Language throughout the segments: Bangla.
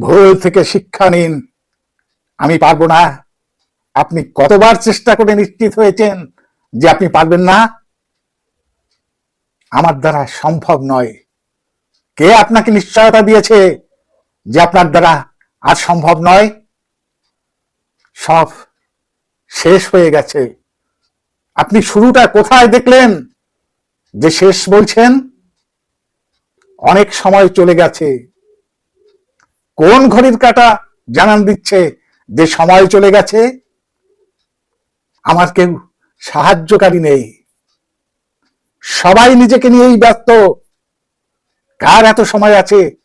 ভুল থেকে শিক্ষা নিন। আমি পারব না। আপনি কতবার চেষ্টা করে নিশ্চিত হয়েছেন যে আপনি পারবেন না? আমার দ্বারা সম্ভব নয়। কে আপনাকে নিশ্চয়তা দিয়েছে যে আপনার দ্বারা আর সম্ভব নয়? সব শেষ হয়ে গেছে। আপনি শুরুটা কোথায় দেখলেন যে শেষ বলছেন? অনেক সময় চলে গেছে। কোন ঘড়ির কাটা জানান দিচ্ছে? যে সময় চলে গেছে, আমার কেউ সাহায্যকারী নেই। সবাই নিজেকে নিয়েই ব্যস্ত। কার এত সময় আছে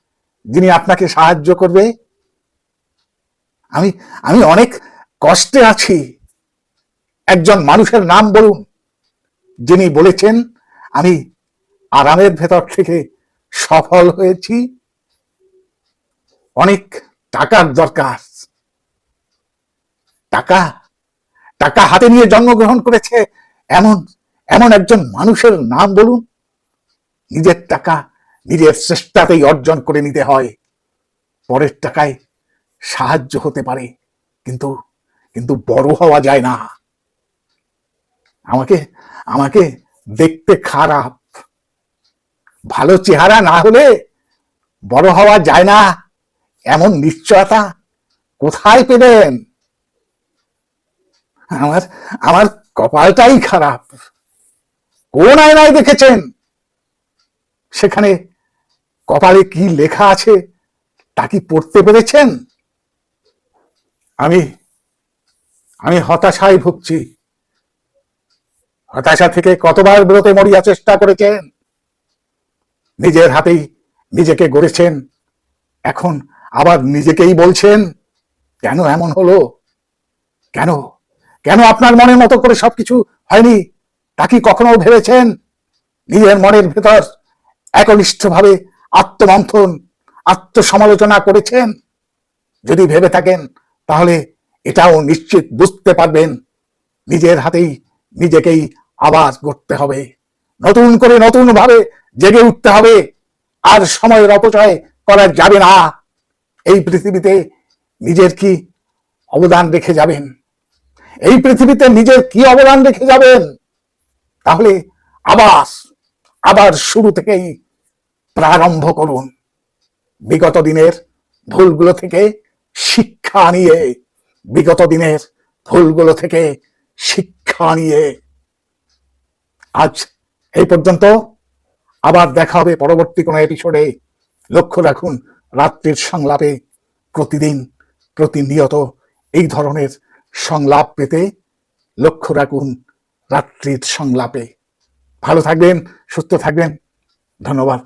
যিনি আপনাকে সাহায্য করবে? আমি আমি অনেক কষ্টে আছি। একজন মানুষের নাম বলুন, যিনি বলেছেন, আমি আরামের ভেতর থেকে সফল হয়েছি। অনেক টাকার দরকার। টাকা টাকা হাতে নিয়ে জন্মগ্রহণ করেছে এমন এমন একজন মানুষের নাম বলুন। নিজের টাকা নিজের চেষ্টাতেই অর্জন করে নিতে হয়। পরের টাকায় সাহায্য হতে পারে, কিন্তু কিন্তু বড় হওয়া যায় না। আমাকে আমাকে দেখতে খারাপ। ভালো চেহারা না হলে বড় হওয়া যায় না। এমন নিশ্চয়তা? কোথায় পেলেন? আমার আমার কপালটাই খারাপ। কোন আয়নায় দেখেছেন? সেখানে কপালে কি লেখা আছে, তা কি পড়তে পেরেছেন? আমি আমি হতাশায় ভুগছি। হতাশা থেকে কতবার বেরোতে মরিয়া চেষ্টা করেছেন? নিজের হাতেই নিজেকে গড়েছেন। এখন আবার নিজেকেই বলছেন, কেন এমন হলো? কেন? কেন আপনার মনের মতো করে সবকিছু হয়নি? তা কি কখনো ভেবেছেন? নিজের মনের ভেতর একনিষ্ঠভাবে আত্মমন্থন, আত্মসমালোচনা করেছেন? যদি ভেবে থাকেন, তাহলে এটাও নিশ্চিত বুঝতে পারবেন। নিজের হাতেই নিজেকেই আবার গড়তে হবে। নতুন করে নতুন ভাবে জেগে উঠতে হবে। আর সময়ের অপচয় করা যাবে না। এই পৃথিবীতে নিজের কি অবদান রেখে যাবেন? এই পৃথিবীতে নিজের কি অবদান রেখে যাবেন? তাহলে আবার আবার শুরু থেকেই প্রারম্ভ করুন। বিগত দিনের ভুলগুলো থেকে শিক্ষা নিয়ে, বিগত দিনের ভুলগুলো থেকে শিক্ষা নিয়ে। আজ এই পর্যন্ত আবার দেখা হবে পরবর্তী কোনো এপিসোডে লক্ষ্য রাখুন রাত্রির সংলাপে প্রতিদিন, প্রতিনিয়ত এই ধরনের সংলাপ পেতে লক্ষ্য রাখুন রাত্রির সংলাপে। ভালো থাকবেন, সুস্থ থাকবেন। ধন্যবাদ।